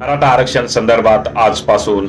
मराठा आरक्षण संदर्भात आजपासून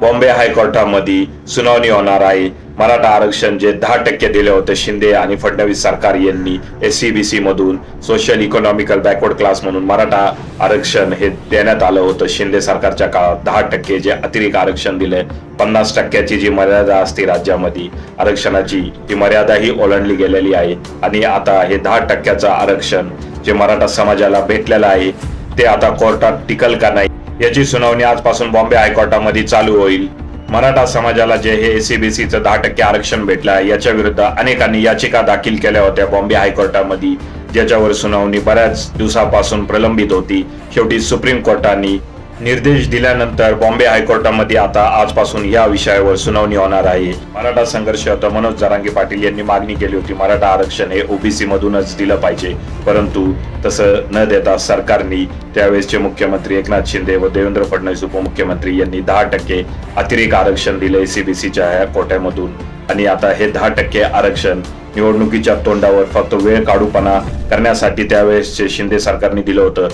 बॉम्बे हायकोर्टामध्ये सुनावणी होणार आहे. मराठा आरक्षण जे दहा टक्के दिले होते शिंदे आणि फडणवीस सरकार यांनी एस सी बी सी मधून सोशल इकॉनॉमिकल बॅकवर्ड क्लास म्हणून मराठा आरक्षण हे देण्यात आलं होतं. शिंदे सरकारच्या काळात दहा टक्के जे अतिरिक्त आरक्षण दिले पन्नास टक्क्याची जी मर्यादा असते राज्यामध्ये आरक्षणाची ती मर्यादाही ओलांडली गेलेली आहे. आणि आता हे दहा टक्क्याचं आरक्षण जे मराठा समाजाला भेटलेलं आहे ते आता कोर्टात टिकल का नाही याची सुनावणी आजपासून बॉम्बे हायकोर्टामध्ये चालू होईल. मराठा समाजाला जे हे एसीबीसीचं दहा टक्के आरक्षण भेटलं आहे याच्या विरुद्ध अनेकांनी याचिका दाखल केल्या होत्या बॉम्बे हायकोर्टामध्ये ज्याच्यावर सुनावणी बऱ्याच दिवसापासून प्रलंबित होती. शेवटी सुप्रीम कोर्टाने निर्देश दिल्यानंतर बॉम्बे हायकोर्टामध्ये आता आजपासून या विषयावर सुनावणी होणार आहे. मराठा संघर्ष तर मनोज जरांगे पाटील यांनी मागणी केली होती. मराठा आरक्षण हे ओबीसी मधूनच दिलं पाहिजे. परंतु तसं न देता सरकारने त्यावेळेसचे मुख्यमंत्री एकनाथ शिंदे व देवेंद्र फडणवीस उपमुख्यमंत्री यांनी दहा टक्के अतिरेक आरक्षण दिले सीबीसीच्या या कोट्यामधून. आणि आता हे दहा टक्के आरक्षण निवडणुकीच्या तोंडावर फक्त वेळ काढूपणा करण्यासाठी त्यावेळेसचे शिंदे सरकारने दिलं होतं.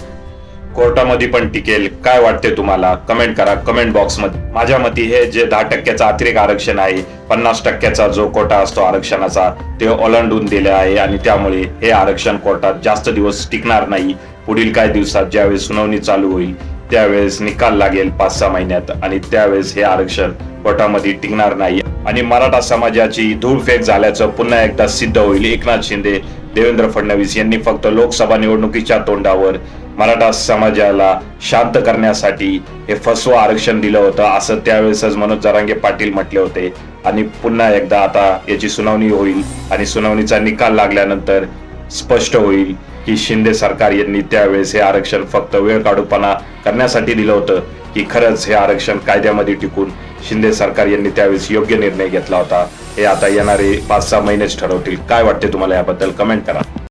कोर्टामध्ये पण टिकेल. काय वाटते तुम्हाला? कमेंट करा. कमेंट बॉक्समध्ये माझ्या मते हे जे दहा टक्क्याचं अतिरिक्त आरक्षण आहे पन्नास टक्क्याचा जो कोटा असतो आरक्षणाचा ते ओलांडून दिले आहे आणि त्यामुळे हे आरक्षण कोर्टात जास्त दिवस टिकणार नाही. पुढील काही दिवसात ज्यावेळेस सुनावणी चालू होईल त्यावेळेस निकाल लागेल पाच सहा महिन्यात आणि त्यावेळेस हे आरक्षण कोर्टामध्ये टिकणार नाही. आणि मराठा समाजाची धूळफेक झाल्याचं पुन्हा एकदा सिद्ध होईल. एकनाथ शिंदे देवेंद्र फडणवीस यांनी फक्त लोकसभा निवडणुकीच्या तोंडावर मराठा समाजाला शांत करण्यासाठी हे फसवं आरक्षण दिलं होतं. असं त्यावेळेसच मनोज जरांगे पाटील म्हटले होते. आणि पुन्हा एकदा आता याची सुनावणी होईल आणि सुनावणीचा निकाल लागल्यानंतर स्पष्ट होईल की शिंदे सरकार यांनी त्यावेळेस हे आरक्षण फक्त वेळ काढूपणा करण्यासाठी दिलं होतं की खरंच हे आरक्षण कायद्यामध्ये टिकून शिंदे सरकार यांनी त्यावेळेस योग्य निर्णय घेतला होता. हे आता येणारे पाच सहा महिनेच ठरवतील. काय वाटते तुम्हाला याबद्दल? कमेंट करा.